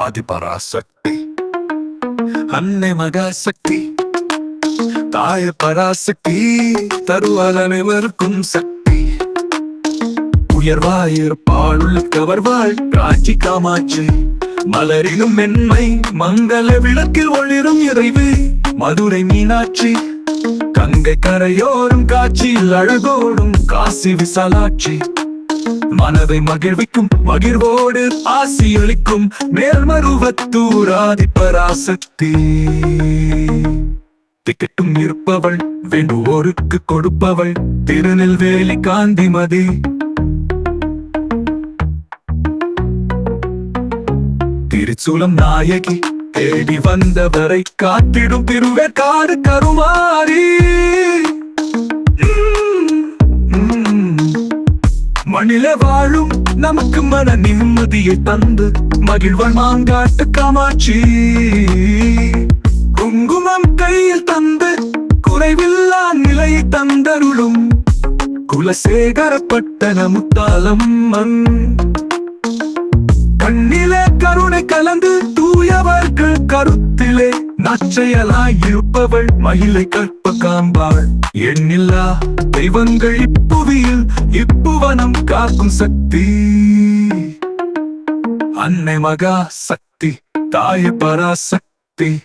ஆதி பராசக்தி அன்னை மகாசக்தி. தாய பராசக்தி. தருவால் அனைவருக்கும் சக்தி. உயர்வாயிருப்பாள் கவர்வாள் காட்சி காமாட்சி. மலரினும் மென்மை மங்கள விளக்கில் ஒளிரும் இறைவு. மதுரை மீனாட்சி. கங்கை கரையோரும் காட்சியில் அழகோடும் காசி விசாலாட்சி. மனதை மகிழ்விக்கும் மகிழ்வோடு ஆசியளிக்கும் மேல்மருவத்தூராதிபராசக்தி திக்கட்டும் இருப்பவள் வேண்டுவோருக்கு கொடுப்பவள் திருநெல்வேலி காந்திமதி. திருச்சூலம் நாயகி தேடி வந்தவரை காத்திடும் திருவே காடு கருமாறி மண்ணில வாழும் நமக்கு மன நிம்மதியை தந்து மகிழ்வன் மாங்காட்டு காமாட்சி. குங்குமம் கையில் தந்து குறைவில்லா நிலையை தந்தருளும் குலசேகரப்பட்ட முத்தாலம் மண் கண்ணிலே கருணை கலந்து தூயவர்கள் கருத்திலே நச்சையலாய் இருப்பவள் மகிழை கற்ப காம்பாள். எண்ணில்லா தெய்வங்கள் இப்புவியில் இப்புவனம் காக்கும் சக்தி. அன்னை மகா சக்தி தாய பராசக்தி